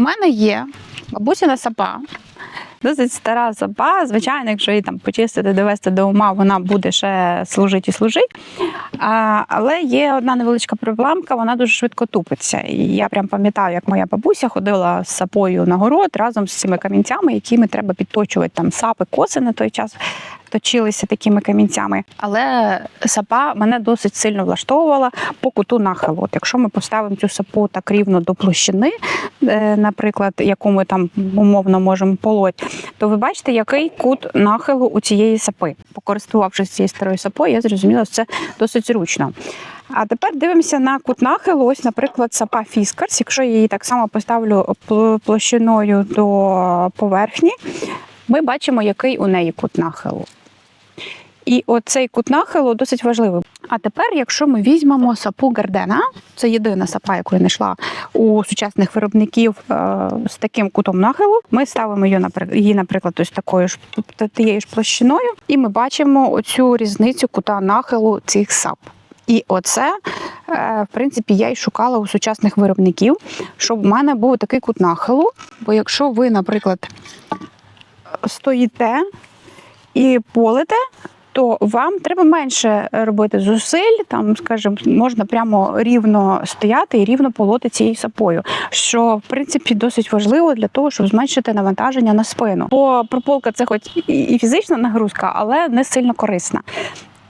мене є бабусіна сапа. Досить стара сапа. Звичайно, якщо її там почистити, довести до ума, вона буде ще служити і служити. А, але є одна невеличка проблемка, вона дуже швидко тупиться. І я прям пам'ятаю, як моя бабуся ходила з сапою на город разом з цими камінцями, якими треба підточувати там сапи, коси на той час. Точилися такими камінцями, але сапа мене досить сильно влаштовувала по куту нахилу. От якщо ми поставимо цю сапу так рівно до площини, е, наприклад, яку ми там умовно можемо полоть, то ви бачите, який кут нахилу у цієї сапи. Покористувавшись цією старою сапою, я зрозуміла, що це досить зручно. А тепер дивимося на кут нахилу. Ось, наприклад, сапа Фіскарс. Якщо я її так само поставлю площиною до поверхні, ми бачимо, який у неї кут нахилу. І оцей кут нахилу досить важливий. А тепер, якщо ми візьмемо сапу Гардена, це єдина сапа, яку я знайшла у сучасних виробників е, з таким кутом нахилу. Ми ставимо її, наприклад, ось такою ж тією ж площиною, і ми бачимо оцю різницю кута нахилу цих сап. І оце, е, в принципі, я й шукала у сучасних виробників, щоб в мене був такий кут нахилу. Бо якщо ви, наприклад, стоїте і полите, то вам треба менше робити зусиль, там, скажімо, можна прямо рівно стояти і рівно полоти цією сапою, що в принципі досить важливо для того, щоб зменшити навантаження на спину. Бо прополка це хоч і фізична нагрузка, але не сильно корисна.